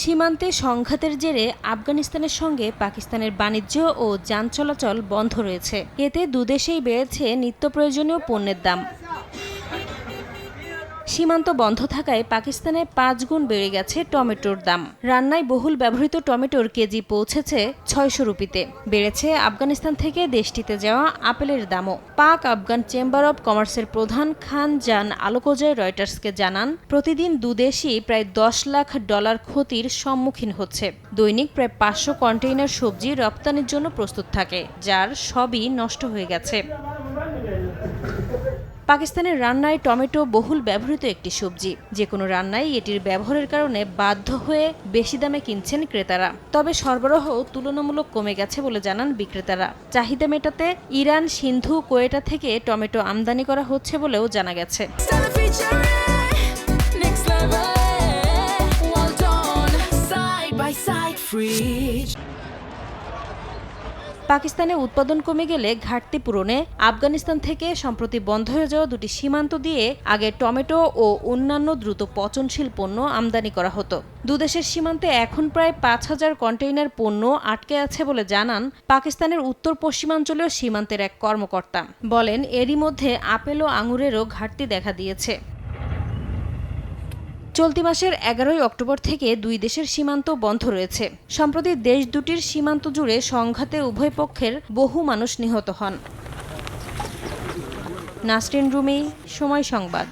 সীমান্তে সংঘাতের জেরে আফগানিস্তানের সঙ্গে পাকিস্তানের বাণিজ্য ও যান চলাচল বন্ধ রয়েছে। এতে দুদেশেই বেড়েছে নিত্য প্রয়োজনীয় পণ্যের দাম। সীমান্ত বন্ধ থাকায় পাকিস্তানে পাঁচ গুণ বেড়ে গেছে টমেটোর দাম। রান্নায় বহুল ব্যবহৃত টমেটোর কেজি পৌঁছেছে ছয়শো রুপিতে। বেড়েছে আফগানিস্তান থেকে দেশটিতে যাওয়া আপেলের দামও। পাক আফগান চেম্বার অব কমার্সের প্রধান খান জান আলোকোজয় রয়টার্সকে জানান, প্রতিদিন দুদেশই প্রায় দশ লাখ ডলার ক্ষতির সম্মুখীন হচ্ছে। দৈনিক প্রায় পাঁচশো কন্টেইনার সবজি রপ্তানির জন্য প্রস্তুত থাকে, যার সবই নষ্ট হয়ে গেছে। পাকিস্তানের রান্নায় টমেটো বহুল ব্যবহৃত একটি সবজি। যে কোনো রান্নায় এটির ব্যবহারের কারণে বাধ্য হয়ে বেশি দামে কিনছেন ক্রেতারা। তবে সরবরাহ তুলনামূলক কমে গেছে বলে জানান বিক্রেতারা। চাহিদা মেটাতে ইরান, সিন্ধু, কোয়েটা থেকে টমেটো আমদানি করা হচ্ছে বলেও জানা গেছে। Stella পাকিস্তানে উৎপাদন কমে গেলে ঘাটতি পূরণে আফগানিস্তান থেকে, সম্প্রতি বন্ধ হয়ে যাওয়া দুটি সীমান্ত দিয়ে আগে টমেটো ও অন্যান্য দ্রুত পচনশীল পণ্য আমদানি করা হতো। দুদেশের সীমান্তে এখন প্রায় পাঁচ হাজার কন্টেইনার পণ্য আটকে আছে বলে জানান পাকিস্তানের উত্তর পশ্চিমাঞ্চলীয় সীমান্তের এক কর্মকর্তা। বলেন, এরই মধ্যে আপেল ও আঙুরেরও ঘাটতি দেখা দিয়েছে। চলতি মাসের এগারোই অক্টোবর থেকে দুই দেশের সীমান্ত বন্ধ রয়েছে। সম্প্রতি দেশ দুটির সীমান্ত জুড়ে সংঘাতে উভয় পক্ষের বহু মানুষ নিহত হন। নাসরিন রুমি, সময় সংবাদ।